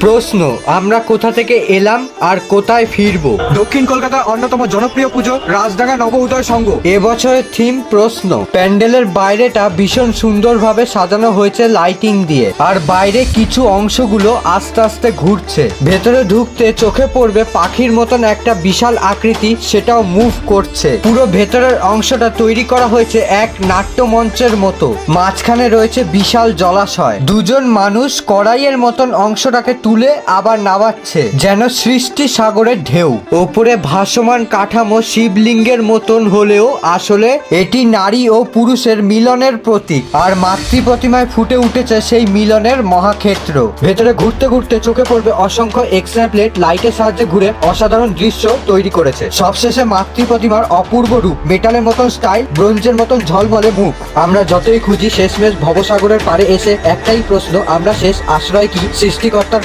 প্রশ্ন আমরা কোথা থেকে এলাম আর কোথায় ফিরবো? দক্ষিণ কলকাতার অন্যতম জনপ্রিয় পুজো রাজডাঙ্গা নব উদয় সংঘ। এবছরের থিম প্রশ্ন প্যান্ডেলের বাইরেটা ভীষণ সুন্দরভাবে সাজানো হয়েছে লাইটিং দিয়ে আর বাইরে কিছু অংশগুলো আস্তে আস্তে ঘুরছে। ভেতরে ঢুকতে চোখে পড়বে পাখির মতন একটা বিশাল আকৃতি সেটাও মুভ করছে। পুরো ভেতরের অংশটা তৈরি করা হয়েছে এক নাট্যমঞ্চের মতো। মাঝখানে রয়েছে বিশাল জলাশয়। দুজন মানুষ কড়াইয়ের মতন অংশটাকে তুলে আবার নামাচ্ছে। যেন সৃষ্টি সাগরের ঢেউ। ওপরে ভাসমান কাঠামো শিবলিঙ্গের মতন হলেও আসলে এটি নারী ও পুরুষের মিলনের প্রতীক। আর মাতৃ প্রতিমায় ফুটে উঠেছে সেই মিলনের মহাক্ষেত্র। ভেতরে ঘুরতে ঘুরতে চোখে পড়বে অসংখ্য এক্সরে প্লেট, লাইটের সাহায্যে ঘুরে অসাধারণ দৃশ্য তৈরি করেছে। সবশেষে মাতৃ প্রতিমার অপূর্ব রূপ, মেটালের মতন স্টাইল, ব্রোঞ্জের মতন ঝলমলে মুখ। আমরা যতই খুঁজি, শেষমেশ ভবসাগরের পারে এসে একটাই প্রশ্ন, আমরা শেষ আশ্রয় কি? সৃষ্টিকর্তার